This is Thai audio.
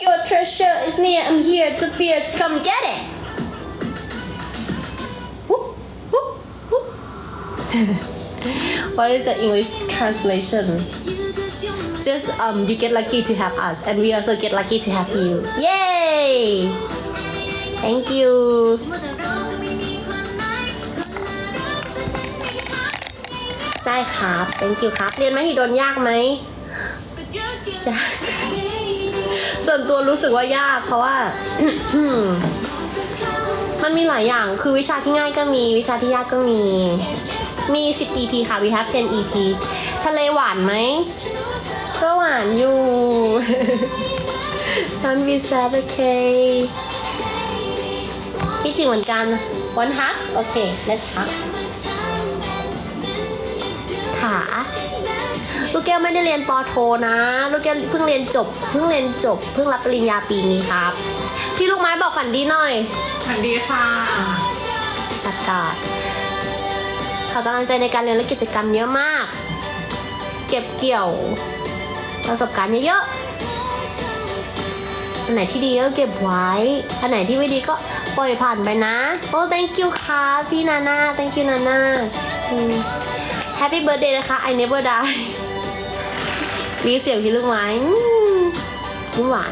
Your treasure is near. I'm here to fear. Just come get it. Whoop, whoop, whoop. what is the English translation? Just um, you get lucky to have us, and we also get lucky to have you. Yay! Thank you. ได้ครับ thank you ครับ เรียนมหิดลยากไหมยาก ส่วนตัวรู้สึกว่ายากเพราะว่า มันมีหลายอย่าง คือวิชาที่ง่ายก็มีวิชาที่ยากก็มี มี 10 EP ค่ะ we have 10 EP ทะเลหวานไหม ก็หวานอยู่ Don't be sad okay คิดถึงเหมือนกัน one hug โอเค let's hug ขา ลูกแก้วไม่ได้เรียนปอโทนะ ลูกแก้วเพิ่งเรียนจบ เพิ่งเรียนจบ เพิ่งรับปริญญาปีนี้ครับ พี่ลูกไม้บอกฝันดีหน่อยสวัสดีค่ะอากาศขอกำลังใจในการเรียนและกิจกรรมเยอะมาก เก็บเกี่ยวประสบการณ์เยอะๆ อันไหนที่ดีก็เก็บไว้ อันไหนที่ไม่ดีก็ปล่อยผ่านไปนะ โอ้ thank you ค่ะพี่นาน่า thank you นาน่าอืม Happy birthday นะคะ I never die มีเสียงพี่ลูกไม้อืมยิ้มหวาน